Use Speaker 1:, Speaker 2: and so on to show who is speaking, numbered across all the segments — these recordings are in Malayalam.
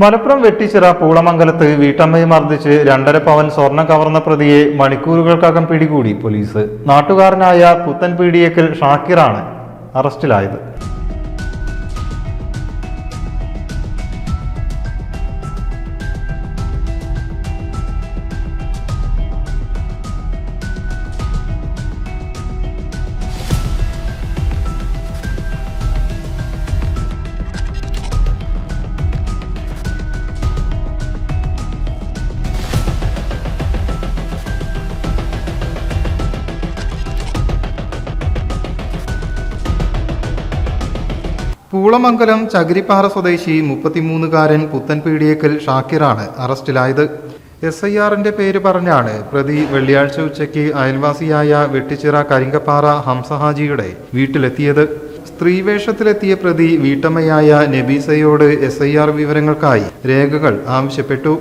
Speaker 1: മലപ്പുറം വെട്ടിച്ചിറ പൂളമംഗലത്ത് വീട്ടമ്മയെ മർദ്ദിച്ച് രണ്ടര പവൻ സ്വർണം കവർന്ന പ്രതിയെ മണിക്കൂറുകൾക്കകം പിടികൂടി പോലീസ്. നാട്ടുകാരനായ പുത്തൻ പീടിയേക്കൽ ഷാക്കിറാണ് അറസ്റ്റിലായത്. പൂളമംഗലം ചകിരിപ്പാറ സ്വദേശി മുപ്പത്തിമൂന്നുകാരൻ പുത്തൻപീടിയേക്കൽ ഷാക്കിറാണ് അറസ്റ്റിലായത്. എസ് ഐ ആറിന്റെ പേര് പറഞ്ഞാണ് പ്രതി വെള്ളിയാഴ്ച ഉച്ചയ്ക്ക് അയൽവാസിയായ വെട്ടിച്ചിറ കരിങ്കപ്പാറ ഹംസഹാജിയുടെ വീട്ടിലെത്തിയത്. സ്ത്രീവേഷത്തിലെത്തിയ പ്രതി വീട്ടമ്മയായ നബീസയോട് എസ് ഐ ആർ വിവരങ്ങൾക്കായി രേഖകൾ ആവശ്യപ്പെട്ടു.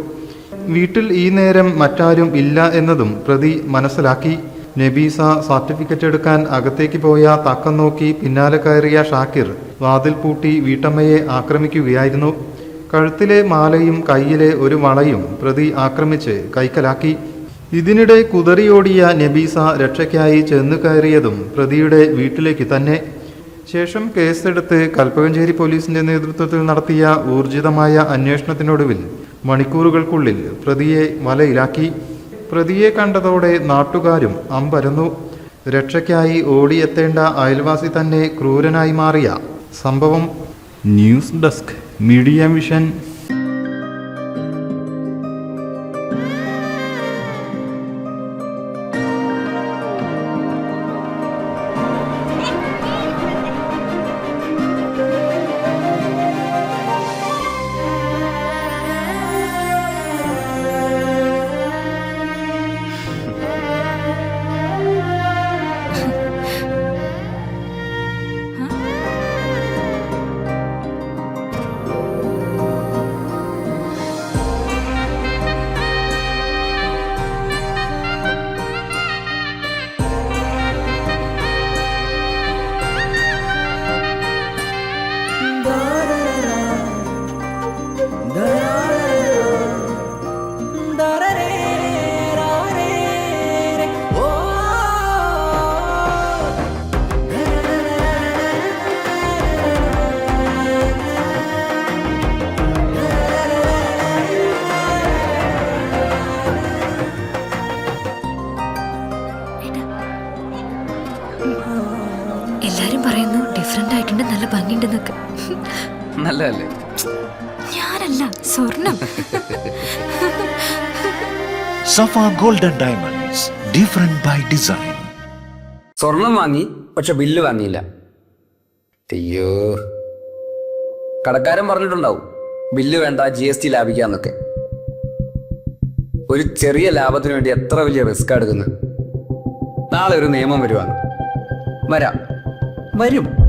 Speaker 1: വീട്ടിൽ ഈ നേരം മറ്റാരും ഇല്ല എന്നതും പ്രതി മനസ്സിലാക്കി. നബീസ സർട്ടിഫിക്കറ്റ് എടുക്കാൻ അകത്തേക്ക് പോയ തക്കം നോക്കി പിന്നാലെ കയറിയ ഷാക്കിർ വാതിൽ പൂട്ടി വീട്ടമ്മയെ ആക്രമിക്കുകയായിരുന്നു. കഴുത്തിലെ മാലയും കയ്യിലെ ഒരു വളയും പ്രതി ആക്രമിച്ച് കൈക്കലാക്കി. ഇതിനിടെ കുതറിയോടിയ നബീസ രക്ഷയ്ക്കായി ചെന്നു കയറിയതും പ്രതിയുടെ വീട്ടിലേക്ക് തന്നെ. ശേഷം കേസെടുത്ത് കൽപ്പകഞ്ചേരി പോലീസിന്റെ നേതൃത്വത്തിൽ നടത്തിയ ഊർജിതമായ അന്വേഷണത്തിനൊടുവിൽ മണിക്കൂറുകൾക്കുള്ളിൽ പ്രതിയെ വലയിലാക്കി. പ്രതിയെ കണ്ടതോടെ നാട്ടുകാരും അമ്പരന്നു. രക്ഷയ്ക്കായി ഓടിയെത്തേണ്ട അയൽവാസി തന്നെ ക്രൂരനായി മാറിയ സംഭവം. ന്യൂസ് ഡെസ്ക് മീഡിയ മിഷൻ
Speaker 2: നല്ല
Speaker 3: നല്ലതല്ലേ?
Speaker 2: ഞാനല്ല സ്വർണം.
Speaker 4: Safa golden diamonds different by design.
Speaker 3: സ്വർണം വാങ്ങി പക്ഷെ ബില്ല് വാങ്ങിയില്ല അയ്യോ. കടക്കാരൻ പറഞ്ഞിട്ടുണ്ടാവും ബില്ല് വേണ്ട ജി എസ് ടി ലാഭിക്കാന്നൊക്കെ. ഒരു ചെറിയ ലാഭത്തിന് വേണ്ടി എത്ര വലിയ റിസ്ക് എടുക്കുന്നത് നാളെ ഒരു നിയമം വരുവാണ്. വരാം. വരും.